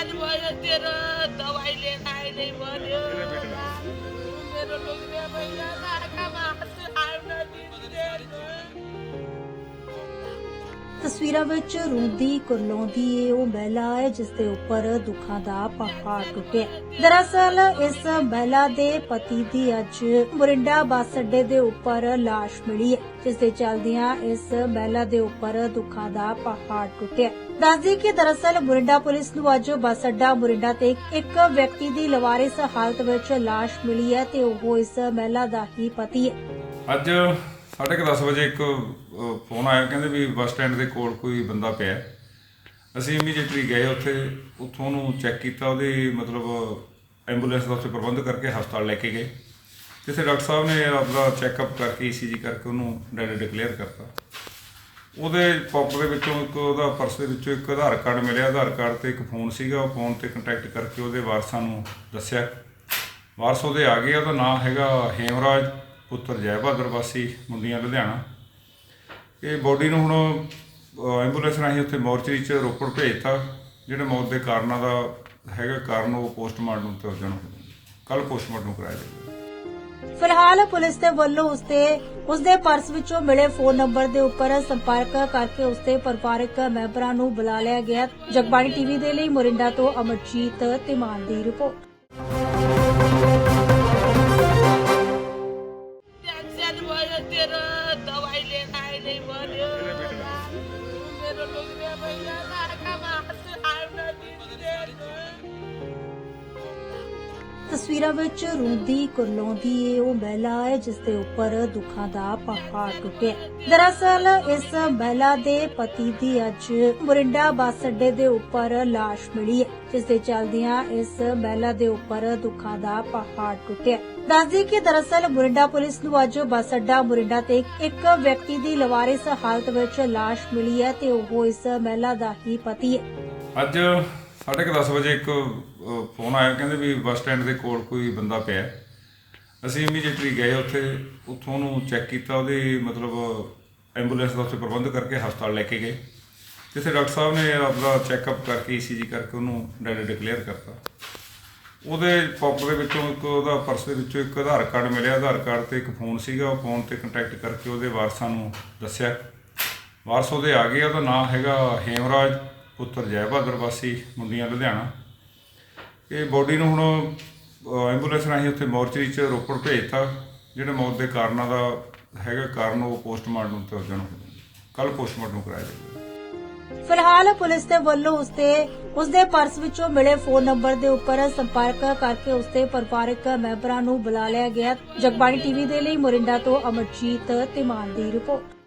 बिरामी भयो तेरो दबाईले नाइले भन्यो। मेरो लुग्रे ਤਸਵੀਰਾਂ ਵਿੱਚ ਰੋਂਦੀ ਕੁਰਲਾਉਂਦੀ ਇਹ ਉਹ ਮਹਿਲਾ ਹੈ ਜਿਸ ਦੇ ਉੱਪਰ ਦੁੱਖਾਂ ਦਾ ਪਹਾੜ ਟੁੱਟਿਆ। ਦਰਅਸਲ ਇਸ ਮਹਿਲਾ ਦੇ ਪਤੀ ਦੀ ਅੱਜ ਮੁਰਿੰਡਾ ਬੱਸ ਅੱਡੇ ਦੇ ਉੱਪਰ ਲਾਸ਼ ਮਿਲੀ ਹੈ, ਜਿਸ ਦੇ ਚੱਲਦਿਆਂ ਇਸ ਮਹਿਲਾ ਦੇ ਉੱਪਰ ਦੁੱਖਾਂ ਦਾ ਪਹਾੜ ਟੁੱਟਿਆ। ਦੱਸਦੀ ਕਿ ਦਰਅਸਲ ਮੁਰਿੰਡਾ ਪੁਲਿਸ ਨੂੰ ਅੱਜ ਬੱਸ ਅੱਡਾ ਮੁਰਿੰਡਾ ਤੇ ਇੱਕ ਵਿਅਕਤੀ ਦੀ ਲਵਾਰਿਸ ਹਾਲਤ ਵਿੱਚ ਲਾਸ਼ ਮਿਲੀ ਹੈ ਤੇ ਉਹ ਇਸ ਮਹਿਲਾ ਦਾ ਹੀ ਪਤੀ ਹੈ। ਅੱਜ 10:30 ਵਜੇ ਇੱਕ ਫੋਨ ਆਇਆ, ਕਹਿੰਦੇ ਵੀ ਬੱਸ ਸਟੈਂਡ ਦੇ ਕੋਲ ਕੋਈ ਬੰਦਾ ਪਿਆ। ਹੈ। ਅਸੀਂ ਇਮੀਡੀਏਟਲੀ ਗਏ ਉੱਥੇ, ਉੱਥੋਂ ਉਹਨੂੰ ਚੈੱਕ ਕੀਤਾ, ਉਹਦੀ ਮਤਲਬ ਐਂਬੂਲੈਂਸ ਦਾ ਉੱਥੇ ਪ੍ਰਬੰਧ ਕਰਕੇ ਹਸਪਤਾਲ ਲੈ ਕੇ ਗਏ। ਜਿੱਥੇ ਡਾਕਟਰ ਸਾਹਿਬ ਨੇ ਆਪਦਾ ਚੈੱਕਅਪ ਕਰਕੇ ਈਸੀਜੀ ਕਰਕੇ ਉਹਨੂੰ ਡੈਡ ਡਿਕਲੇਅਰ ਕਰਤਾ। ਉਹਦੇ ਪਾਕਟ ਦੇ ਵਿੱਚੋਂ ਇੱਕ ਉਹਦਾ ਪਰਸ ਦੇ ਵਿੱਚੋਂ ਇੱਕ ਆਧਾਰ ਕਾਰਡ ਮਿਲਿਆ। ਆਧਾਰ ਕਾਰਡ ਤੇ ਇੱਕ ਫੋਨ ਸੀਗਾ, ਉਹ ਫੋਨ ਤੇ ਕੰਟੈਕਟ ਕਰਕੇ ਉਹਦੇ ਵਾਰਸਾਂ ਨੂੰ ਦੱਸਿਆ। ਵਾਰਸ ਉਹਦੇ ਆ ਗਏ, ਉਹਦਾ ਨਾਮ ਹੈਗਾ ਹੇਮਰਾਜ। ਪੁੱਤਰ ਜੈ ਬਹਾਦਰ ਵਾਸੀ ਮੁੰਡੀਆਂ ਲੁਧਿਆਣਾ। ਇਹ ਬੋਡੀ ਨੂੰ ਹੁਣ ਐਂਬੂਲੈਂਸ ਰਾਹੀਂ ਉੱਥੇ ਮੋਰਚਰੀ 'ਚ ਰੋਪੜ ਭੇਜਤਾ, ਜਿਹੜੇ ਮੌਤ ਦੇ ਕਾਰਨਾਂ ਦਾ ਹੈਗਾ ਕਾਰਨ ਉਹ ਪੋਸਟਮਾਰਟਮ ਤੇ ਜਾਣ ਕੱਲ ਪੋਸਟਮਾਰਟਮ ਕਰਾਇਆ ਜਾਏਗਾ ਫਿਲਹਾਲ ਪੁਲਿਸ ਦੇ ਵੱਲੋਂ ਉਸਦੇ ਉਸਦੇ ਪਰਸ ਵਿੱਚੋਂ ਮਿਲੇ ਫੋਨ ਨੰਬਰ ਦੇ ਉੱਪਰ ਸੰਪਰਕ ਕਰਕੇ ਉਸਦੇ ਪਰਿਵਾਰਕ ਮੈਂਬਰਾਂ ਨੂੰ ਬੁਲਾ ਲਿਆ ਗਿਆ। ਜਗਬਾਣੀ ਟੀਵੀ ਦੇ ਲਈ ਮੋਰਿੰਡਾ ਤੋਂ ਅਮਰਜੀਤ ਤਿਮਾਨ ਦੀ ਰਿਪੋਰਟ। एक्सीडेंट भयो तेरो दवाई लिएर अहिले भन्यो मेरो लुग्ने महिना नाकामा हात आउन दिँदैन ਤਸਵੀਰਾਂ ਵਿੱਚ ਰੋਂਦੀ ਕੁਰਲਾਉਂਦੀ ਇਹ ਉਹ ਮਹਿਲਾ ਹੈ ਜਿਸ ਦੇ ਉੱਪਰ ਦੁੱਖਾਂ ਦਾ ਪਹਾੜ ਟੁੱਟਿਆ ਦਰਅਸਲ ਇਸ ਮਹਿਲਾ ਦੇ ਪਤੀ ਦੀ ਅੱਜ ਮੁਰਿੰਡਾ ਬੱਸ ਅੱਡੇ ਦੇ ਉੱਪਰ ਲਾਸ਼ ਮਿਲੀ ਹੈ ਜਿਸ ਦੇ ਚੱਲਦਿਆਂ ਇਸ ਮਹਿਲਾ ਦੇ ਉੱਪਰ ਦੁੱਖਾਂ ਦਾ ਪਹਾੜ ਟੁੱਟਿਆ ਦੱਸਦੀ ਕਿ ਦਰਅਸਲ ਮੁਰਿੰਡਾ ਪੁਲਿਸ ਨੂੰ ਅੱਜ ਬੱਸ ਅੱਡਾ ਮੁਰਿੰਡਾ ਤੇ ਇੱਕ ਵਿਅਕਤੀ ਦੀ ਲਵਾਰਿਸ ਹਾਲਤ ਵਿੱਚ ਲਾਸ਼ ਮਿਲੀ ਹੈ ਤੇ ਉਹ ਇਸ ਮਹਿਲਾ ਦਾ ਹੀ ਪਤੀ ਹੈ। ਅੱਜ 10:30 ਵਜੇ ਇੱਕ ਅਹ, ਫੋਨ ਆਇਆ ਕਹਿੰਦੇ ਵੀ ਬੱਸ ਸਟੈਂਡ ਦੇ ਕੋਲ ਕੋਈ ਬੰਦਾ ਪਿਆ ਹੈ। ਅਸੀਂ ਇਮੀਡੀਏਟਲੀ ਗਏ ਉੱਥੇ ਉੱਥੋਂ ਉਹਨੂੰ ਚੈੱਕ ਕੀਤਾ ਉਹਦੀ ਮਤਲਬ ਐਂਬੂਲੈਂਸ ਦਾ ਉੱਥੇ ਪ੍ਰਬੰਧ ਕਰਕੇ ਹਸਪਤਾਲ ਲੈ ਕੇ ਗਏ। ਜਿੱਥੇ ਡਾਕਟਰ ਸਾਹਿਬ ਨੇ ਆਪਦਾ ਚੈੱਕਅਪ ਕਰਕੇ ਈਸੀਜੀ ਕਰਕੇ ਉਹਨੂੰ ਡੈਡ ਡਿਕਲੇਅਰ ਕਰਤਾ। ਉਹਦੇ ਪਾਕਟ ਦੇ ਵਿੱਚੋਂ ਇੱਕ ਉਹਦਾ ਪਰਸ ਦੇ ਵਿੱਚੋਂ ਇੱਕ ਆਧਾਰ ਕਾਰਡ ਮਿਲਿਆ, ਆਧਾਰ ਕਾਰਡ ਤੇ ਇੱਕ ਫੋਨ ਸੀਗਾ, ਉਹ ਫੋਨ ਤੇ ਕੰਟੈਕਟ ਕਰਕੇ ਉਹਦੇ ਵਾਰਸਾਂ ਨੂੰ ਦੱਸਿਆ। ਵਾਰਸ ਉਹਦੇ ਆ ਗਏ ਉਹਦਾ ਨਾਮ ਹੈਗਾ ਹੇਮਰਾਜ, ਪੁੱਤਰ ਜੈ ਬਹਾਦਰ ਵਾਸੀ, ਮੁੰਡੀਆਂ ਲੁਧਿਆਣਾ। ਇਹ ਬੋਡੀ ਨੂੰ ਹੁਣ ਐਂਬੂਲੈਂਸ ਰਾਹੀਂ ਉੱਥੇ ਮੋਰਚਰੀ 'ਚ ਰੋਪੜ ਭੇਜਤਾ, ਜਿਹੜੇ ਮੌਤ ਦੇ ਕਾਰਨਾਂ ਦਾ ਹੈਗਾ ਕਾਰਨ ਉਹ ਪੋਸਟਮਾਰਟਮ ਤੇ ਜਾਣ ਕੱਲ ਪੋਸਟਮਾਰਟਮ ਕਰਾਇਆ ਜਾਏਗਾ ਫਿਲਹਾਲ ਪੁਲਿਸ ਦੇ ਵੱਲੋਂ ਉਸਦੇ ਉਸਦੇ ਪਰਸ ਵਿੱਚੋਂ ਮਿਲੇ ਫੋਨ ਨੰਬਰ ਦੇ ਉੱਪਰ ਸੰਪਰਕ ਕਰਕੇ ਉਸਦੇ ਪਰਿਵਾਰਕ ਮੈਂਬਰਾਂ ਨੂੰ ਬੁਲਾ ਲਿਆ ਗਿਆ। ਜਗਬਾਣੀ ਟੀਵੀ ਦੇ ਲਈ ਮੋਰਿੰਡਾ ਤੋਂ ਅਮਰਜੀਤ ਤਿਮਾਨ ਦੀ ਰਿਪੋਰਟ।